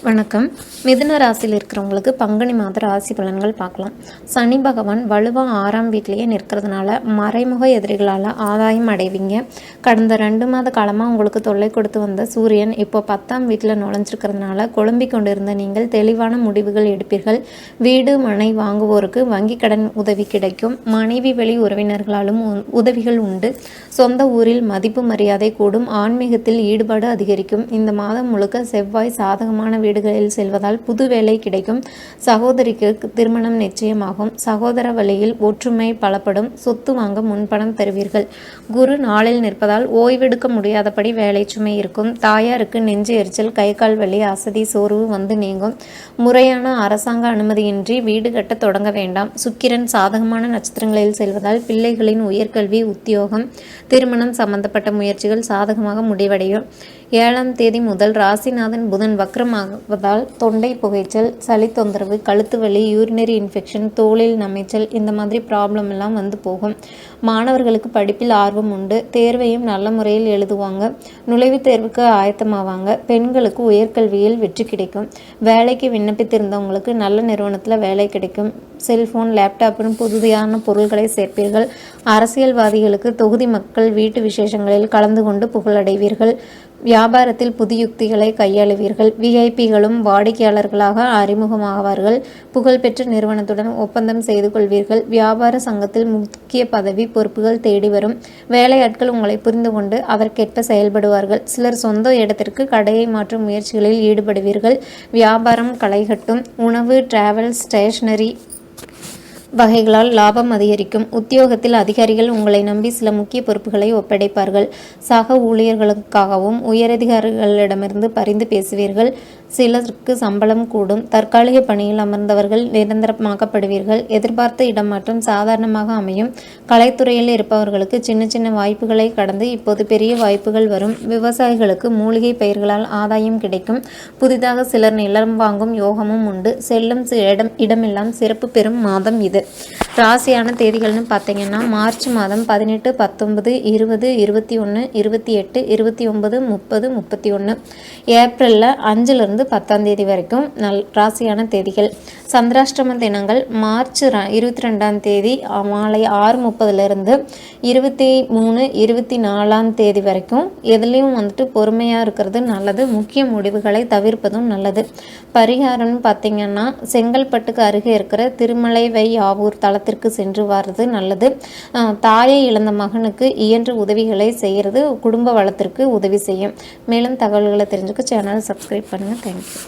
வணக்கம். மிதுன ராசியில் இருக்கிறவங்களுக்கு பங்குனி மாத ராசி பலன்கள் பார்க்கலாம். சனி பகவான் வலுவாக ஆறாம் வீட்டிலேயே நிற்கிறதுனால மறைமுக எதிரிகளால் ஆதாயம் அடைவீங்க. கடந்த ரெண்டு மாத காலமாக உங்களுக்கு தொல்லை கொடுத்து வந்த சூரியன் இப்போ பத்தாம் வீட்டில் நுழைஞ்சிருக்கிறதுனால குழம்பிக் கொண்டிருந்த நீங்கள் தெளிவான முடிவுகள் எடுப்பீர்கள். வீடு மனை வாங்குவோருக்கு வங்கி கடன் உதவி கிடைக்கும். மனைவி வெளி உறவினர்களாலும் உ- உதவிகள் உண்டு. சொந்த ஊரில் மதிப்பு மரியாதை கூடும். ஆன்மீகத்தில் ஈடுபாடு அதிகரிக்கும். இந்த மாதம் முழுக்க செவ்வாய் சாதகமான வீடுகளில் செல்வதால் புது வேலை கிடைக்கும். சகோதரிக்கு திருமணம் நிச்சயமாகும். சகோதர வழியில் ஒற்றுமை பலப்படும். சொத்து வாங்க முன்பணம் தருவீர்கள். குரு நாளில் நிற்பதால் ஓய்வெடுக்க முடியாதபடி வேலை சுமை இருக்கும். தாயாருக்கு நெஞ்சு எரிச்சல் கை கால் வலி அசதி சோர்வு வந்து நீங்கும். முறையான அரசாங்க அனுமதியின்றி வீடு கட்ட தொடங்க வேண்டாம். சுக்கிரன் சாதகமான நட்சத்திரங்களில் செல்வதால் பிள்ளைகளின் உயர்கல்வி உத்தியோகம் திருமணம் சம்பந்தப்பட்ட முயற்சிகள் சாதகமாக முடிவடையும். ஏழாம் தேதி முதல் ராசிநாதன் புதன் வக்ரமாவதால் தொண்டை புகைச்சல் சளி தொந்தரவு கழுத்து வலி யூரினரி இன்ஃபெக்ஷன் தோளில் நமைச்சல் இந்த மாதிரி ப்ராப்ளம் எல்லாம் வந்து போகும். மாணவர்களுக்கு படிப்பில் ஆர்வம் உண்டு. தேர்வையும் நல்ல முறையில் எழுதுவாங்க. நுழைவுத் தேர்வுக்கு ஆயத்தமாவாங்க. பெண்களுக்கு உயர்கல்வியில் வெற்றி கிடைக்கும். வேலைக்கு விண்ணப்பித்திருந்தவங்களுக்கு நல்ல நிறுவனத்தில் வேலை கிடைக்கும். செல்போன் லேப்டாப்னு புதுமையான பொருள்களை சேர்ப்பீர்கள். அரசியல்வாதிகளுக்கு தொகுதி மக்கள் வீட்டு விசேஷங்களில் கலந்து கொண்டு புகழடைவீர்கள். வியாபாரத்தில் புது யுக்திகளை கையாளுவீர்கள். விஐபிகளும் வாடிக்கையாளர்களாக அறிமுகமாவார்கள். புகழ்பெற்ற நிறுவனத்துடன் ஒப்பந்தம் செய்து கொள்வீர்கள். வியாபார சங்கத்தில் முக்கிய பதவி பொறுப்புகள் தேடி வரும். வேலையாட்கள் உங்களை புரிந்து கொண்டு அதற்கேற்ப செயல்படுவார்கள். சிலர் சொந்த இடத்திற்கு கடையை மாற்றும் முயற்சிகளில் ஈடுபடுவீர்கள். வியாபாரம் களைகட்டும். உணவு டிராவல் ஸ்டேஷனரி வகைகளால் லாபம் அதிகரிக்கும். உத்தியோகத்தில் அதிகாரிகள் உங்களை நம்பி சில முக்கிய பொறுப்புகளை ஒப்படைப்பார்கள். சக ஊழியர்களுக்காகவும் உயரதிகாரிகளிடமிருந்து பரிந்து பேசுவீர்கள். சிலருக்கு சம்பளம் கூடும். தற்காலிக பணியில் அமர்ந்தவர்கள் நிரந்தரமாக்கப்படுவீர்கள். எதிர்பார்த்த இடமாற்றம் சாதாரணமாக அமையும். கலைத்துறையில் இருப்பவர்களுக்கு சின்ன சின்ன வாய்ப்புகளை கடந்து இப்போது பெரிய வாய்ப்புகள் வரும். விவசாயிகளுக்கு மூலிகை பயிர்களால் ஆதாயம் கிடைக்கும். புதிதாக சிலர் நிலம் வாங்கும் யோகமும் உண்டு. செல்லும் இடம் இடமெல்லாம் சிறப்பு பெறும் மாதம் இது. ராசியான தேதிகள்னு பார்த்தீங்கன்னா மார்ச் மாதம் பதினெட்டு பத்தொன்பது இருபது இருபத்தி ஒன்று இருபத்தி எட்டு இருபத்தி ஒன்பது முப்பது முப்பத்தி ஒன்று ஏப்ரலில் அஞ்சுலேருந்து பத்தாம் தேதி வரைக்கும் நல் ராசியான தேதிகள். சந்திராஷ்டம தினங்கள் மார்ச் ர- இருபத்தி ரெண்டாம் தேதி மாலை ஆறு முப்பதுலேருந்து இருபத்தி மூணு இருபத்தி நாலாம் தேதி வரைக்கும் எதுலேயும் வந்துட்டு பொறுமையாக இருக்கிறது நல்லது முக்கிய முடிவுகளை தவிர்ப்பதும் நல்லது. பரிகாரம்னு பார்த்திங்கன்னா செங்கல்பட்டுக்கு அருகே இருக்கிற திருமலை வை ஆவூர் தளத்திற்கு சென்று வர்றது நல்லது. தாயை இழந்த மகனுக்கு இயன்ற உதவிகளை செய்கிறது குடும்ப வளத்திற்கு உதவி செய்யும். மேலும் தகவல்களை தெரிஞ்சுக்க சேனலை சப்ஸ்கிரைப் பண்ணுங்கள் தேங்க்யூ